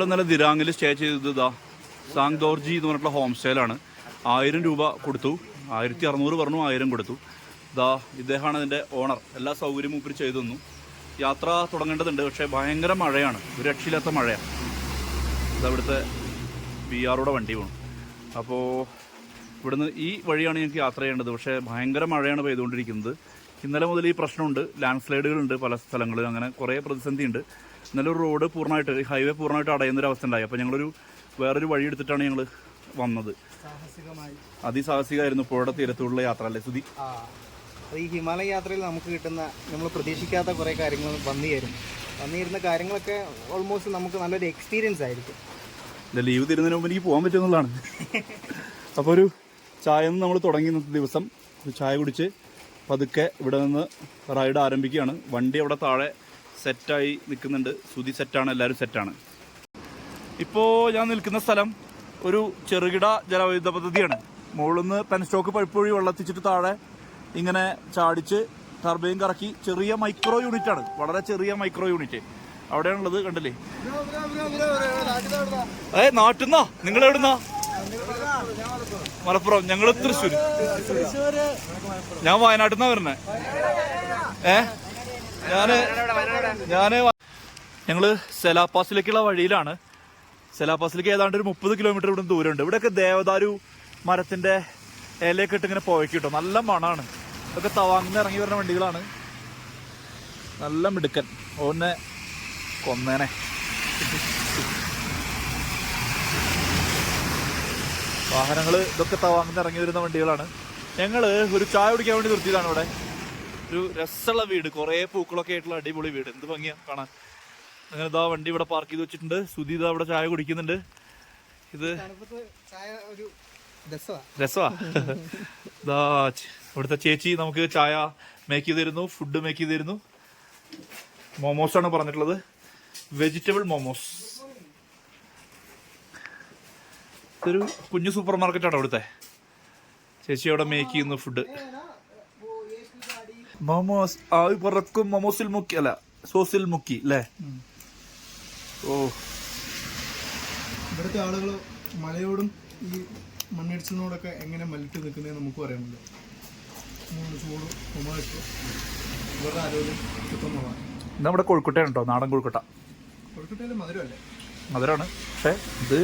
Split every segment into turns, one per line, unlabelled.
നമ്മൾ ഇന്നലെ ദിരാങ്ങിൽ സ്റ്റേ ചെയ്തത് ഇതാ സാങ്ദോർജി എന്ന് പറഞ്ഞിട്ടുള്ള ഹോം സ്റ്റേയിലാണ് ആയിരം രൂപ കൊടുത്തു. ആയിരത്തി അറുന്നൂറ് പറഞ്ഞു ആയിരം കൊടുത്തു. ഇതാ ഇദ്ദേഹമാണ് അതിന്റെ ഓണർ എല്ലാ സൗകര്യവും ഇപ്പം ചെയ്തു തന്നു. യാത്ര തുടങ്ങേണ്ടതുണ്ട് പക്ഷേ ഭയങ്കര മഴയാണ്. ഒരു രക്ഷയില്ലാത്ത മഴയാണ്. ഇതവിടുത്തെ ബി ആറോടെ വണ്ടി പോകണം അപ്പോൾ ഇവിടുന്ന് ഈ വഴിയാണ് ഞങ്ങൾക്ക് യാത്ര ചെയ്യേണ്ടത്. പക്ഷേ ഭയങ്കര മഴയാണ് പെയ്തുകൊണ്ടിരിക്കുന്നത്. ഇന്നലെ മുതൽ ഈ പ്രശ്നമുണ്ട്. ലാൻഡ് സ്ലൈഡുകളുണ്ട് പല സ്ഥലങ്ങളിൽ അങ്ങനെ കുറേ പ്രതിസന്ധി ഉണ്ട് ഇന്നലെ ഒരു റോഡ് പൂർണമായിട്ട് ഹൈവേ പൂർണമായിട്ട് അടയുന്ന ഒരു അവസ്ഥ ഉണ്ടായി. അപ്പോൾ ഞങ്ങളൊരു വേറൊരു വഴി എടുത്തിട്ടാണ് ഞങ്ങൾ വന്നത്.
സാഹസികമായി.
അതിസാഹസികമായിരുന്നു പുഴയുടെ തീരത്തുള്ള യാത്ര അല്ലേ സുധി?
ഈ ഹിമാലയ യാത്രയിൽ നമുക്ക് കിട്ടുന്ന നമ്മൾ പ്രതീക്ഷിക്കാത്ത കുറേ കാര്യങ്ങൾ വന്നു തരും വന്നു തരുന്ന കാര്യങ്ങളൊക്കെ ഓൾമോസ്റ്റ് നമുക്ക് നല്ലൊരു എക്സ്പീരിയൻസ് ആയിരിക്കും.
എന്റെ ലീവ് തരുന്നതിന് മുമ്പ് എനിക്ക് പോകാൻ പറ്റുമെന്നുള്ളതാണ് അപ്പോൾ ഒരു ചായ നിന്ന് നമ്മൾ തുടങ്ങി ദിവസം. ചായ കുടിച്ച് പതുക്കെ ഇവിടെ നിന്ന് റൈഡ് ആരംഭിക്കുകയാണ്. വണ്ടി അവിടെ താഴെ സെറ്റായി നിൽക്കുന്നുണ്ട്. സുതി സെറ്റാണ് എല്ലാവരും സെറ്റാണ്. ഇപ്പോൾ ഞാൻ നിൽക്കുന്ന സ്ഥലം ഒരു ചെറുകിട ജലവൈദ്യുത പദ്ധതിയാണ്. മുകളിൽ നിന്ന് പെൻസ്റ്റോക്ക് പഴുപ്പ് വഴി വെള്ളത്തിച്ചിട്ട് താഴെ ഇങ്ങനെ ചാടിച്ച് ടർബൈൻ കറക്കി ചെറിയ മൈക്രോ യൂണിറ്റ് ആണ്. വളരെ ചെറിയ മൈക്രോ യൂണിറ്റ് അവിടെയാണുള്ളത് കണ്ടില്ലേ? ഏ നാട്ടുന്നോ? നിങ്ങൾ എവിടുന്നാ മലപ്പുറം. ഞങ്ങൾ തൃശ്ശൂർ ഞാൻ വയനാട്ടിൽ നിന്നാ വരുന്നേ. ഏ? ഞാൻ ഞാൻ ഞങ്ങൾ സെലാപ്പാസിലേക്കുള്ള വഴിയിലാണ്. സെലാപ്പാസിലേക്ക് ഏതാണ്ട് ഒരു മുപ്പത് കിലോമീറ്റർ ഇവിടെ ദൂരമുണ്ട്. ഇവിടെയൊക്കെ ദേവദാരു മരത്തിന്റെ ഇലയൊക്കെ ഇട്ട് ഇങ്ങനെ പോയക്ക് കിട്ടും. നല്ല മണാണ്. ഇതൊക്കെ തവാങ്ങിന്ന് ഇറങ്ങി വരുന്ന വണ്ടികളാണ്. നല്ല മിടുക്കൻ. ഓനെ കൊന്നേനെ. വാഹനങ്ങൾ ഇതൊക്കെ തവാങ്ങിന്ന് ഇറങ്ങി വരുന്ന വണ്ടികളാണ്. ഞങ്ങൾ ഒരു ചായ കുടിക്കാൻ വേണ്ടി നിർത്തിയതാണ് ഇവിടെ. ഒരു രസമുള്ള വീട്. കുറേ പൂക്കളൊക്കെ ആയിട്ടുള്ള അടിപൊളി വീട്. എന്ത് ഭംഗിയാ കാണാൻ. അങ്ങനെ ഇതാ വണ്ടി ഇവിടെ പാർക്ക് ചെയ്ത് വെച്ചിട്ടുണ്ട്. സുധി ഇതാ ഇവിടെ ചായ കുടിക്കുന്നുണ്ട്. ഇത് രസമാ ഇതാ ഇവിടുത്തെ ചേച്ചി നമുക്ക് ചായ മേക്ക് ചെയ്ത് തരുന്നു ഫുഡ് മേക്ക് ചെയ്ത് തരുന്നു. മോമോസ് ആണ് പറഞ്ഞിട്ടുള്ളത്. വെജിറ്റബിൾ മോമോസ് ഇതൊരു കുഞ്ഞു സൂപ്പർ മാർക്കറ്റാണ് ഇവിടുത്തെ ചേച്ചി അവിടെ മേക്ക് ചെയ്യുന്നു ഫുഡ് മോമോസ്. ആവി പറക്കും. മോമോസിൽ മുക്കി അല്ല സോസിൽ മുക്കി അല്ലേ ഓ.
ഇവിടുത്തെ ആളുകൾ മലയോടും ഈ മണ്ണിടിച്ചിലിനോടൊക്കെ എങ്ങനെ മലിട്ട് നിൽക്കുന്നത് നമുക്ക് പറയാമല്ലോ മൂന്ന് ചൂട് ഉമായിട്ട് ഇവരുടെ ആരോഗ്യം ഉത്തമമാണ്
ഇത് നമ്മുടെ കൊഴുക്കുട്ടയാണ് കേട്ടോ നാടൻ കൊഴുക്കുട്ട.
കൊഴുക്കട്ടയിലെ മധുരമല്ലേ?
മധുരമാണ് പക്ഷേ ഇത്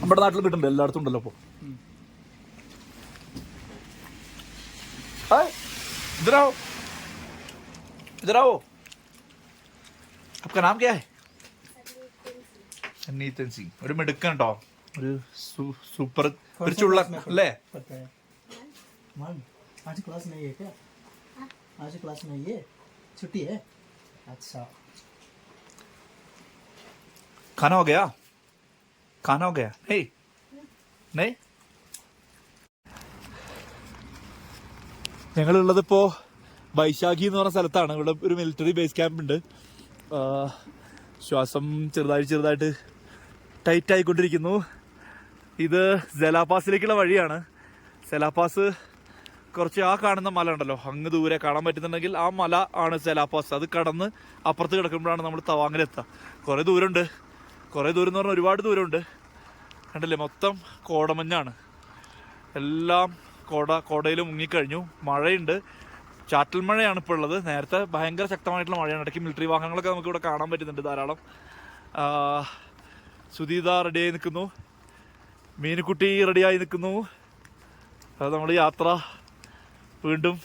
നമ്മുടെ നാട്ടിൽ കിട്ടുന്നുണ്ട് എല്ലായിടത്തും ഉണ്ടല്ലോ അപ്പോൾ इधर आओ इधर आओ आपका नाम क्या है സന്നീതൻ സിംഗ് ഒരു മിടുക്കൻ കേട്ടോ ഒരു സു- സൂപ്പർ ഒരു ചുള്ള അല്ലേ
पता है मैम आज क्लास नहीं है क्या आज क्लास नहीं है छुट्टी है अच्छा
खाना हो गया खाना हो गया नहीं नहीं ഞങ്ങളുള്ളത് ബൈശാഖി വൈശാഖി എന്ന് പറഞ്ഞ സ്ഥലത്താണ്. ഇവിടെ ഒരു മിലിറ്ററി ബേസ് ക്യാമ്പ് ഉണ്ട്. ശ്വാസം ചെറുതായിട്ട് ചെറുതായിട്ട് ടൈറ്റ് ആയിക്കൊണ്ടിരിക്കുന്നു. ഇത് ജലാപാസിലേക്കുള്ള വഴിയാണ്. സെലാപാസ് കുറച്ച് ആ കാണുന്ന മല ഉണ്ടല്ലോ. അങ്ങ് ദൂരെ കാണാൻ പറ്റുന്നുണ്ടെങ്കിൽ ആ മല ആണ് സെലാപാസ് അത് കടന്ന് അപ്പുറത്ത് കിടക്കുമ്പോഴാണ് നമ്മൾ തവാങ്ങിലെത്തുക. കുറേ ദൂരമുണ്ട്. കുറേ ദൂരം എന്ന് പറഞ്ഞാൽ ഒരുപാട് ദൂരമുണ്ട്. കണ്ടല്ലേ? മൊത്തം കോടമഞ്ഞാണ്. എല്ലാം കോട കോടയിൽ മുങ്ങിക്കഴിഞ്ഞു. മഴയുണ്ട്. ചാറ്റൽ മഴയാണ് ഇപ്പോൾ ഉള്ളത്. നേരത്തെ ഭയങ്കര ശക്തമായിട്ടുള്ള മഴയാണ്. ഇടയ്ക്ക് മിലിറ്ററി വാഹനങ്ങളൊക്കെ നമുക്ക് ഇവിടെ കാണാൻ പറ്റുന്നുണ്ട് ധാരാളം. സുധീത റെഡിയായി നിൽക്കുന്നു. മീനുക്കുട്ടി റെഡിയായി നിൽക്കുന്നു. അത് നമ്മൾ യാത്ര വീണ്ടും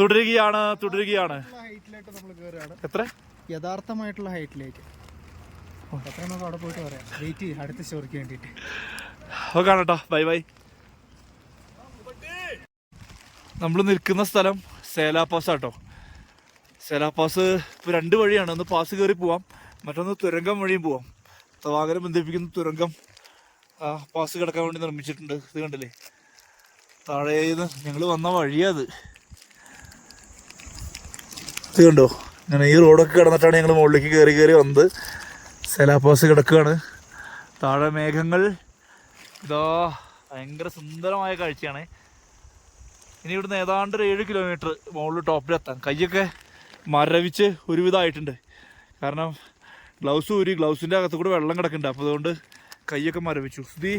തുടരുകയാണ് തുടരുകയാണ്. എത്ര?
യഥാർത്ഥമായിട്ടുള്ള ഹൈറ്റിലേക്ക് നമുക്ക് അവിടെ പോയിട്ട് പറയാം. വെയിറ്റ് അടുത്ത സ്റ്റോറിക്ക് വേണ്ടിയിട്ട്.
അപ്പോൾ കാണട്ടോ ബൈ ബൈ. നമ്മൾ നിൽക്കുന്ന സ്ഥലം സേലാ പാസ് ആട്ടോ. സേലാ പാസ് ഇപ്പോൾ രണ്ട് വഴിയാണ്. ഒന്ന് പാസ് കയറി പോവാം. മറ്റൊന്ന് തുരങ്കം വഴിയും പോവാം. തവാകരം ബന്ധിപ്പിക്കുന്ന തുരങ്കം പാസ് കിടക്കാൻ വേണ്ടി നിർമ്മിച്ചിട്ടുണ്ട്. ഇത് കണ്ടില്ലേ? താഴേന്ന് ഞങ്ങൾ വന്ന വഴിയത് ഇത് കണ്ടോ? ഇങ്ങനെ ഈ റോഡൊക്കെ കിടന്നിട്ടാണ് ഞങ്ങൾ മുകളിലേക്ക് കയറി കയറി വന്നത്. സെലാപാസ് കിടക്കുകയാണ്. താഴെ മേഘങ്ങൾ. ഇതാ ഭയങ്കര സുന്ദരമായ കാഴ്ചയാണ്. ഇനി ഇവിടുന്ന് ഏതാണ്ട് ഒരു ഏഴ് കിലോമീറ്റർ മുകളിൽ ടോപ്പിലെത്താൻ കൈയൊക്കെ മരവിച്ച് ഒരുവിധമായിട്ടുണ്ട്. കാരണം ഗ്ലൗസ് ഊരി ഗ്ലൗസിന്റെ അകത്ത് കൂടെ വെള്ളം കിടക്കുന്നുണ്ട്. അപ്പോൾ അതുകൊണ്ട് കൈയൊക്കെ മരവിച്ചു. സ്ഥിതി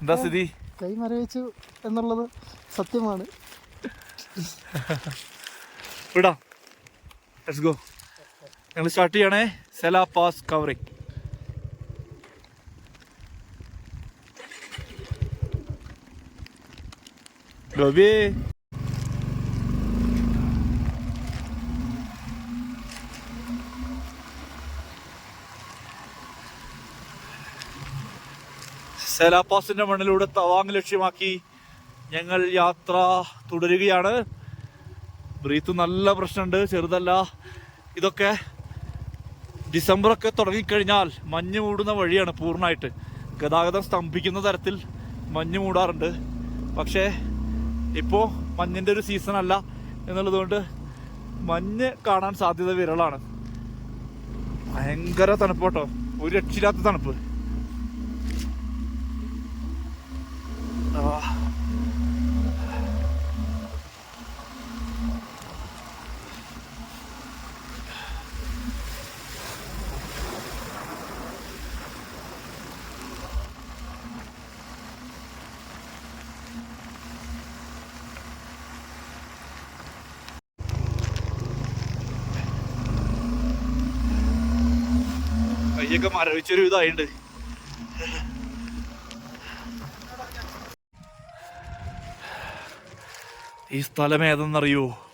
എന്താ സ്ഥിതി
കൈ മരവിച്ചു എന്നുള്ളത് സത്യമാണ്.
വിടാം. ലെറ്റ്സ് ഗോ ഞങ്ങൾ സ്റ്റാർട്ട് ചെയ്യണേ. സെലാ പാസ് കവറിങ് ഗോപിയേ സേലാപ്പാസിന്റെ മണ്ണിലൂടെ തവാങ് ലക്ഷ്യമാക്കി ഞങ്ങൾ യാത്ര തുടരുകയാണ്. ബ്രീത്ത് നല്ല പ്രശ്നമുണ്ട് ചെറുതല്ല. ഇതൊക്കെ ഡിസംബറൊക്കെ തുടങ്ങിക്കഴിഞ്ഞാൽ മഞ്ഞ് മൂടുന്ന വഴിയാണ് പൂർണമായിട്ട്. ഗതാഗതം സ്തംഭിക്കുന്ന തരത്തിൽ മഞ്ഞ് മൂടാറുണ്ട്. പക്ഷേ ഇപ്പോൾ മഞ്ഞിന്റെ ഒരു സീസൺ അല്ല എന്നുള്ളതുകൊണ്ട് മഞ്ഞ് കാണാൻ സാധ്യത വിരളാണ്. ഭയങ്കര തണുപ്പ് കേട്ടോ. ഒരു രക്ഷയില്ലാത്ത തണുപ്പ്. ആ. കയ്യൊക്കെ മരവിച്ചൊരു ഇതായിണ്ട്. ഈ സ്ഥലം ഏതെന്നറിയോ?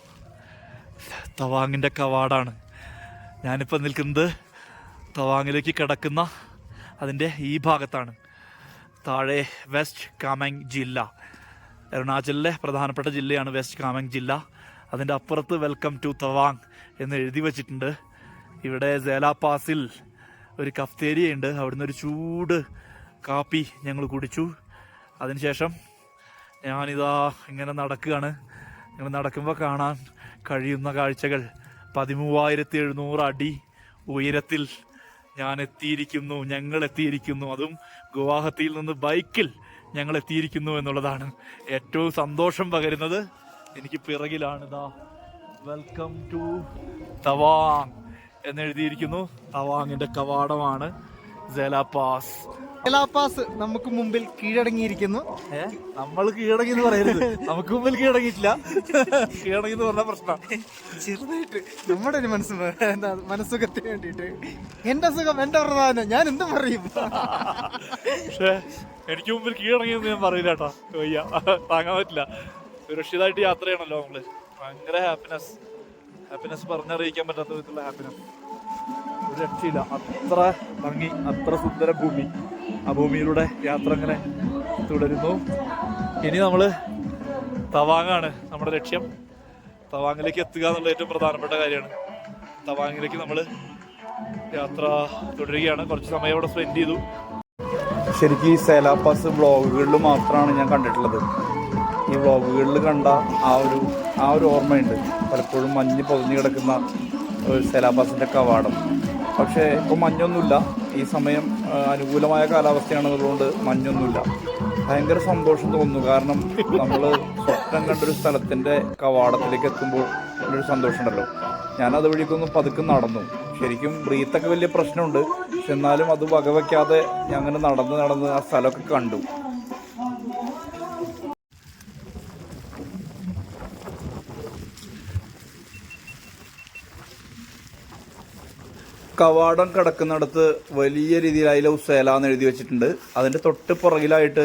തവാങ്ങിന്റെ കവാടാണ്. ഞാനിപ്പോൾ നിൽക്കുന്നത് തവാങ്ങിലേക്ക് കിടക്കുന്ന അതിന്റെ ഈ ഭാഗത്താണ്. താഴെ വെസ്റ്റ് കാമെങ് ജില്ല. അരുണാചലിലെ പ്രധാനപ്പെട്ട ജില്ലയാണ് വെസ്റ്റ് കാമെങ് ജില്ല. അതിന്റെ അപ്പുറത്ത് വെൽക്കം ടു തവാങ് എന്ന് എഴുതി വച്ചിട്ടുണ്ട്. ഇവിടെ സേലാ പാസിൽ ഒരു കഫ്തേരിയ ഉണ്ട് അവിടുന്ന് ഒരു ചൂട് കാപ്പി ഞങ്ങൾ കുടിച്ചു. അതിനുശേഷം ഞാനിതാ ഇങ്ങനെ നടക്കുകയാണ്. ഞങ്ങൾ നടക്കുമ്പോൾ കാണാൻ കഴിയുന്ന കാഴ്ചകൾ. പതിമൂവായിരത്തി എഴുന്നൂറ് അടി ഉയരത്തിൽ ഞാൻ എത്തിയിരിക്കുന്നു ഞങ്ങൾ എത്തിയിരിക്കുന്നു. അതും ഗുവാഹത്തിയിൽ നിന്ന് ബൈക്കിൽ ഞങ്ങൾ എത്തിയിരിക്കുന്നു എന്നുള്ളതാണ് ഏറ്റവും സന്തോഷം പകരുന്നത്. എനിക്ക് പിറകിലാണ് ഇതാ വെൽക്കം ടു തവാങ് എന്നെഴുതിയിരിക്കുന്നു തവാങ്ങിന്റെ കവാടമാണ്. പാസ്
പാസ് നമുക്ക് മുമ്പിൽ കീഴടങ്ങിയിരിക്കുന്നു.
നമ്മൾ കീഴടങ്ങി എന്ന് പറയരുത്. നമുക്ക് മുമ്പിൽ കീഴടങ്ങിയിട്ടില്ല. കീഴടങ്ങി എന്ന് പറഞ്ഞ പ്രശ്നം.
ചെറുതായിട്ട് നമ്മുടെ ഒരു മനസ്സ് എന്താ മനസ്സുഖത്തിന് വേണ്ടിയിട്ട്. എന്റെ സുഖം എന്റെ പ്രധാനം. ഞാൻ എന്തും പറയും?
പക്ഷേ എനിക്ക് മുമ്പിൽ കീഴടങ്ങിയെന്ന് ഞാൻ പറയില്ല കേട്ടോ. താങ്ങാൻ പറ്റില്ല. സുരക്ഷിതമായിട്ട് യാത്ര ചെയ്യണല്ലോ നമ്മൾ. ഭയങ്കര ഹാപ്പിനെസ് ഹാപ്പിനെസ് പറഞ്ഞറിയിക്കാൻ പറ്റാത്ത വിധത്തിലുള്ള ഹാപ്പിനെസ് ഒരു രക്ഷയില്ല. അത്ര ഭംഗി അത്ര സുന്ദര ഭൂമി ആ ഭൂമിയിലൂടെ യാത്ര അങ്ങനെ തുടരുന്നു. ഇനി നമ്മൾ തവാങ്ങാണ് നമ്മുടെ ലക്ഷ്യം. തവാങ്ങിലേക്ക് എത്തുക എന്നുള്ള ഏറ്റവും പ്രധാനപ്പെട്ട കാര്യമാണ്. തവാങ്ങിലേക്ക് നമ്മൾ യാത്ര തുടരുകയാണ്. കുറച്ച് സമയം അവിടെ സ്പെൻഡ് ചെയ്തു.
ശരിക്കും ഈ സേലാപ്പാസ് വ്ളോഗുകളിൽ മാത്രമാണ് ഞാൻ കണ്ടിട്ടുള്ളത്. ഈ വ്ളോഗുകളിൽ കണ്ട ആ ഒരു ആ ഒരു ഓർമ്മയുണ്ട്. പലപ്പോഴും മഞ്ഞ് പൊതിഞ്ഞ് കിടക്കുന്ന ഒരു സെലാബസിന്റെ കവാടം. പക്ഷേ ഇപ്പോൾ മഞ്ഞൊന്നുമില്ല. ഈ സമയം അനുകൂലമായ കാലാവസ്ഥയാണെന്നുള്ളതുകൊണ്ട് മഞ്ഞൊന്നുമില്ല. ഭയങ്കര സന്തോഷം തോന്നുന്നു. കാരണം നമ്മൾ സ്വപ്നം കണ്ടൊരു സ്ഥലത്തിന്റെ കവാടത്തിലേക്ക് എത്തുമ്പോൾ ഒരു സന്തോഷം ഉണ്ടല്ലോ ഞാൻ അതുവഴിക്കൊന്ന് പതുക്കെ നടന്നു. ശരിക്കും ബ്രീത്തൊക്കെ വലിയ പ്രശ്നമുണ്ട്. പക്ഷെ എന്നാലും അത് വകവയ്ക്കാതെ ഞാൻ അങ്ങനെ നടന്ന് നടന്ന് ആ സ്ഥലമൊക്കെ കണ്ടു. കവാടം കിടക്കുന്നിടത്ത് വലിയ രീതിയിൽ ഐ ലവ് സേല എന്ന് എഴുതി വെച്ചിട്ടുണ്ട്. അതിന്റെ തൊട്ട് പുറകിലായിട്ട്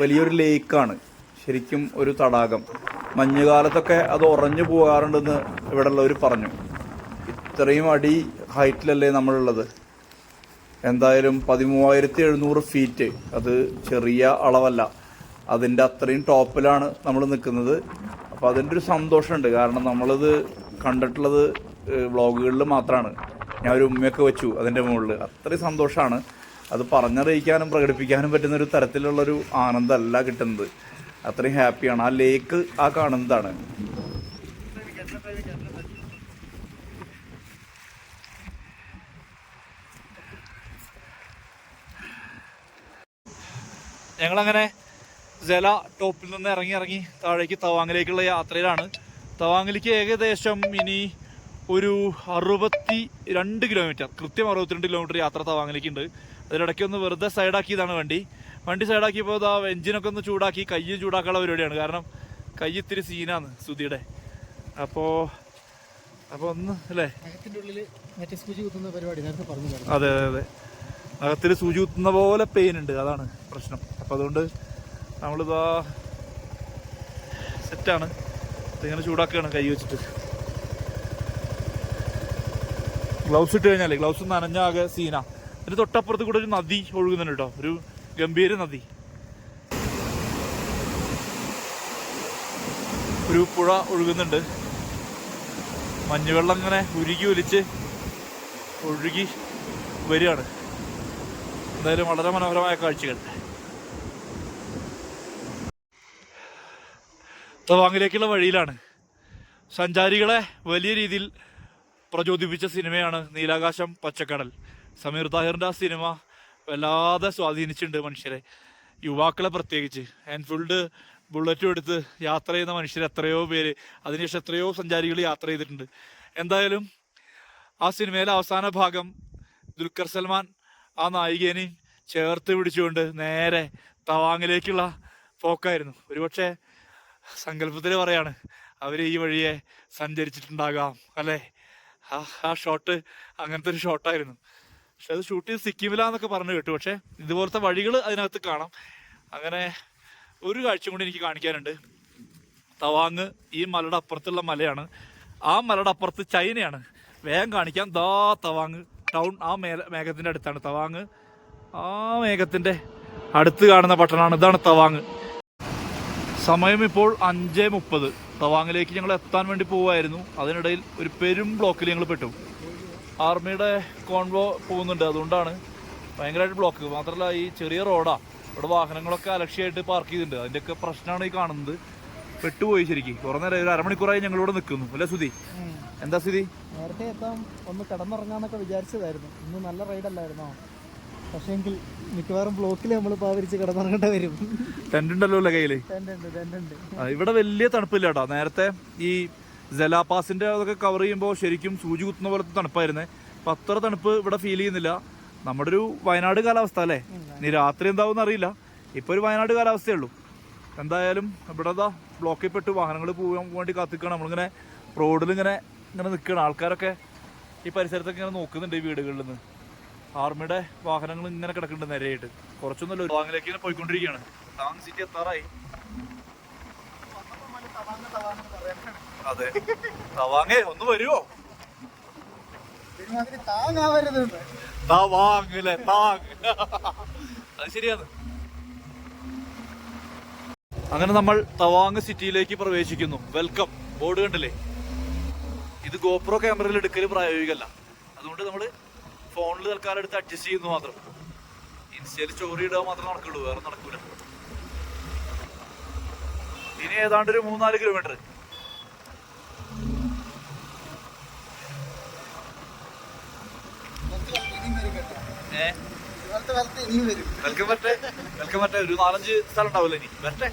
വലിയൊരു ലേക്കാണ് ശരിക്കും ഒരു തടാകം. മഞ്ഞുകാലത്തൊക്കെ അത് ഉറഞ്ഞു പോകാറുണ്ടെന്ന് ഇവിടെ ഉള്ളവർ പറഞ്ഞു. ഇത്രയും അടി ഹൈറ്റിലല്ലേ നമ്മളുള്ളത്? എന്തായാലും പതിമൂവായിരത്തി എഴുന്നൂറ് ഫീറ്റ് അത് ചെറിയ അളവല്ല. അതിന്റെ അത്രയും ടോപ്പിലാണ് നമ്മൾ നിൽക്കുന്നത്. അപ്പോൾ അതിന്റെ ഒരു സന്തോഷമുണ്ട്. കാരണം നമ്മളിത് കണ്ടിട്ടുള്ളത് വ്ളോഗുകളിൽ മാത്രമാണ് ഞാൻ ഒരു ഉമ്മയൊക്കെ വെച്ചു അതിന്റെ മുകളിൽ. അത്രയും സന്തോഷമാണ്. അത് പറഞ്ഞറിയിക്കാനും പ്രകടിപ്പിക്കാനും പറ്റുന്ന ഒരു തരത്തിലുള്ളൊരു ആനന്ദമല്ല കിട്ടുന്നത്. അത്രയും ഹാപ്പിയാണ്. ആ ലേക്ക് ആ കാണുന്നതാണ്.
ഞങ്ങളങ്ങനെ ജല ടോപ്പിൽ നിന്ന് ഇറങ്ങി ഇറങ്ങി താഴേക്ക് തവാങ്ങിലേക്കുള്ള യാത്രയിലാണ്. തവാങ്ങിലേക്ക് ഏകദേശം ഇനി ഒരു അറുപത്തി രണ്ട് കിലോമീറ്റർ കൃത്യം അറുപത്തിരണ്ട് കിലോമീറ്റർ യാത്ര തവാങ്ങിലേക്ക് ഉണ്ട് അതിനിടയ്ക്ക് ഒന്ന് വെറുതെ സൈഡാക്കിയതാണ് വണ്ടി. വണ്ടി സൈഡാക്കിയപ്പോൾ ആ എഞ്ചിനൊക്കെ ഒന്ന് ചൂടാക്കി കയ്യും ചൂടാക്കാനുള്ള പരിപാടിയാണ്. കാരണം കൈ ഇത്തിരി സീനാണ് സുധിയുടെ അപ്പോൾ അപ്പോൾ ഒന്ന് അല്ലേ? അതെ അതെ അതെ. അകത്തിൽ സൂചി കുത്തുന്ന പോലെ പെയിൻ ഉണ്ട്. അതാണ് പ്രശ്നം. അപ്പോൾ അതുകൊണ്ട് നമ്മളിതാ സെറ്റാണ് ഇതിങ്ങനെ ചൂടാക്കുകയാണ് കൈ വെച്ചിട്ട്. ഗ്ലൗസ് ഇട്ട് കഴിഞ്ഞാലേ ഗ്ലൗസ് നനഞ്ഞ ആകെ സീന. അതിന് തൊട്ടപ്പുറത്ത് കൂടെ ഒരു നദി ഒഴുകുന്നുണ്ട് കേട്ടോ. ഒരു ഗംഭീര നദി. ഒരു പുഴ ഒഴുകുന്നുണ്ട്. മഞ്ഞുവെള്ളം ഇങ്ങനെ ഉരുകി ഒലിച്ച് ഒഴുകി വരികയാണ്. എന്തായാലും വളരെ മനോഹരമായ കാഴ്ചകൾ. തവാങ്ങിലേക്കുള്ള വഴിയിലാണ്. സഞ്ചാരികളെ വലിയ രീതിയിൽ പ്രചോദിപ്പിച്ച സിനിമയാണ് നീലാകാശം പച്ചക്കടൽ. സമീർ താഹിറിന്റെ ആ സിനിമ വല്ലാതെ സ്വാധീനിച്ചിട്ടുണ്ട് മനുഷ്യരെ. യുവാക്കളെ പ്രത്യേകിച്ച്. എൻഫീൽഡ് ബുള്ളറ്റും എടുത്ത് യാത്ര ചെയ്യുന്ന മനുഷ്യർ എത്രയോ പേര് അതിനുശേഷം എത്രയോ സഞ്ചാരികൾ യാത്ര ചെയ്തിട്ടുണ്ട്. എന്തായാലും ആ സിനിമയിലെ അവസാന ഭാഗം ദുൽഖർ സൽമാൻ ആ നായികേനെയും ചേർത്ത് പിടിച്ചുകൊണ്ട് നേരെ തവാങ്ങിലേക്കുള്ള പോക്കായിരുന്നു. ഒരുപക്ഷെ സങ്കല്പത്തിൽ പറയാണ് അവർ ഈ വഴിയെ സഞ്ചരിച്ചിട്ടുണ്ടാകാം അല്ലേ? ആ ഷോട്ട് അങ്ങനത്തെ ഒരു ഷോട്ടായിരുന്നു പക്ഷെ അത് ഷൂട്ട് ചെയ്ത് സിക്കിമിലാന്നൊക്കെ പറഞ്ഞു കേട്ടു. പക്ഷെ ഇതുപോലത്തെ വഴികൾ അതിനകത്ത് കാണാം. അങ്ങനെ ഒരു കാഴ്ച കൂടി എനിക്ക് കാണിക്കാനുണ്ട്. തവാങ് ഈ മലയുടെ അപ്പുറത്തുള്ള മലയാണ്. ആ മലയുടെ അപ്പുറത്ത് ചൈനയാണ്. വേഗം കാണിക്കാം. ദാ തവാങ് ടൗൺ ആ മേ മേഘത്തിന്റെ അടുത്താണ്. തവാങ് ആ മേഘത്തിന്റെ അടുത്ത് കാണുന്ന പട്ടണമാണ്. ഇതാണ് തവാങ്. സമയം ഇപ്പോൾ അഞ്ച് മുപ്പത്. തവാങ്ങിലേക്ക് ഞങ്ങൾ എത്താൻ വേണ്ടി പോവായിരുന്നു. അതിനിടയിൽ ഒരു പെരും ബ്ലോക്കിൽ ഞങ്ങൾ പെട്ടു. ആർമിയുടെ കോൺവോ പോകുന്നുണ്ട്. അതുകൊണ്ടാണ് ഭയങ്കരമായിട്ട് ബ്ലോക്ക് മാത്രമല്ല ഈ ചെറിയ റോഡാണ് ഇവിടെ വാഹനങ്ങളൊക്കെ അലക്ഷ്യമായിട്ട് പാർക്ക് ചെയ്തിട്ടുണ്ട്. അതിന്റെയൊക്കെ പ്രശ്നമാണ് ഈ കാണുന്നത്. പെട്ടുപോയി ശരിക്കും. കുറേ നേരം ഒരു അരമണിക്കൂറായി ഞങ്ങളിവിടെ നിൽക്കുന്നു. അല്ലേ സുധി? എന്താ സ്ഥിതി
നേരത്തെ എത്താം ഒന്ന് കിടന്നുറങ്ങാന്നൊക്കെ വിചാരിച്ചതായിരുന്നു. ഇന്ന് നല്ല റൈഡ് റൈഡല്ലായിരുന്നോ പക്ഷേങ്കിൽ മിക്കവാറും ബ്ലോക്കിൽ നമ്മൾ പാവരിച്ച് കിടന്നിറങ്ങേണ്ടി വരും.
ടെന്റ് ഉണ്ടല്ലോ അല്ലേ ആ, ഇവിടെ വലിയ തണുപ്പില്ല കേട്ടോ. നേരത്തെ ഈ ജലാപാസിന്റെ അതൊക്കെ കവർ ചെയ്യുമ്പോൾ ശരിക്കും സൂചി കുത്തുന്ന പോലത്തെ തണുപ്പായിരുന്നേ. അപ്പൊ അത്ര തണുപ്പ് ഇവിടെ ഫീൽ ചെയ്യുന്നില്ല. നമ്മുടെ ഒരു വയനാട് കാലാവസ്ഥ അല്ലേ? ഇനി രാത്രി എന്താവും അറിയില്ല. ഇപ്പൊ ഒരു വയനാട് കാലാവസ്ഥയേ ഉള്ളൂ. എന്തായാലും ഇവിടെ ദാ ബ്ലോക്കിൽ പെട്ട് വാഹനങ്ങൾ പോകാൻ വേണ്ടി കാത്തിക്കണം. നമ്മളിങ്ങനെ റോഡിൽ ഇങ്ങനെ ഇങ്ങനെ നിൽക്കണം ആൾക്കാരൊക്കെ ഈ പരിസരത്തൊക്കെ ഇങ്ങനെ നോക്കുന്നുണ്ട് ഈ വീടുകളിൽ നിന്ന്. ആർമിയുടെ വാഹനങ്ങൾ ഇങ്ങനെ കിടക്കുന്നുണ്ട് നിരയായിട്ട്. കുറച്ചൊന്നുമല്ല ഒരു ഇങ്ങനെ പോയിക്കൊണ്ടിരിക്കുകയാണ്. താങ് സിറ്റി എത്താറായി. അതെ. തവാങ്ങേ ഒന്ന് വരുമോ തവാങ്ങല്ലേ താങ് അത് ശരിയാണ്. അങ്ങനെ നമ്മൾ തവാങ് സിറ്റിയിലേക്ക് പ്രവേശിക്കുന്നു. വെൽക്കം. ബോർഡ് കണ്ടില്ലേ? ഇത് ഗോപ്രോ ക്യാമറയിൽ എടുക്കൽ പ്രായോഗികല്ല അതുകൊണ്ട് നമ്മൾ ഫോണിൽ തൽക്കാലം എടുത്ത് അഡ്ജസ്റ്റ് ചെയ്യുന്നു മാത്രം. ഇൻസ്റ്റയിൽ സ്റ്റോറി ഇടുക മാത്രം നടക്കുള്ളൂ വേറെ നടക്കൂല. ഇനി ഏതാണ്ട് ഒരു മൂന്നാൽ കിലോമീറ്റർ ഏഹ് വെൽക്കം വരട്ടെ. വെൽക്കം വരട്ടെ. ഒരു നാലഞ്ച് സ്ഥലം ഉണ്ടാവില്ല ഇനി. വരട്ടെ.